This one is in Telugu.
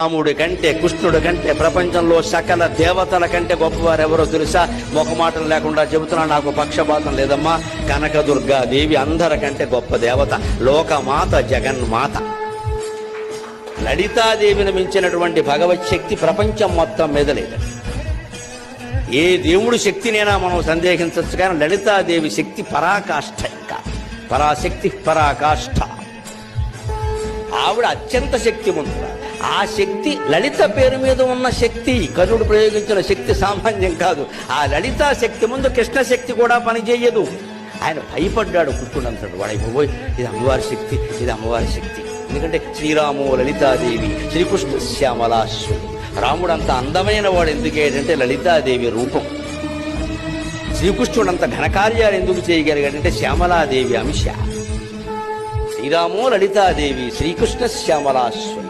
రాముడి కంటే కృష్ణుడి కంటే ప్రపంచంలో సకల దేవతల కంటే గొప్పవారు ఎవరో తెలుసా మొఖమాటం లేకుండా చెబుతున్నా నాకు పక్షపాతం లేదమ్మా. కనకదుర్గా దేవి అందరికంటే గొప్ప దేవత. లోకమాత జగన్మాత. లలితాదేవిని మించినటువంటి భగవత్ శక్తి ప్రపంచం మొత్తం మీద లేదు. ఏ దేవుడి శక్తినైనా మనం సందేహించవచ్చు కానీ లలితాదేవి శక్తి పరాకాష్ఠ ఇంకా. పరాశక్తి పరాకాష్ఠ ఆవిడ అత్యంత శక్తివంతుడు ఆ శక్తి లలిత పేరు మీద ఉన్న శక్తి కర్ణుడు ప్రయోగించిన శక్తి సామాన్యం కాదు. ఆ లలితా శక్తి ముందు కృష్ణ శక్తి కూడా పనిచేయదు. ఆయన భయపడ్డాడు కృష్ణుడు అంటాడు వాడైపోయి ఇది అమ్మవారి శక్తి ఇది అమ్మవారి శక్తి. ఎందుకంటే శ్రీరాము లలితాదేవి శ్రీకృష్ణ శ్యామలాశ్వరి రాముడు అంత అందమైన వాడు ఎందుకేటంటే లలితాదేవి రూపం. శ్రీకృష్ణుడు అంత ఘనకార్యాలు ఎందుకు చేయగలిగాడంటే శ్యామలాదేవి అంశ. శ్రీరామో లలితాదేవి శ్రీకృష్ణ శ్యామలాశ్వరి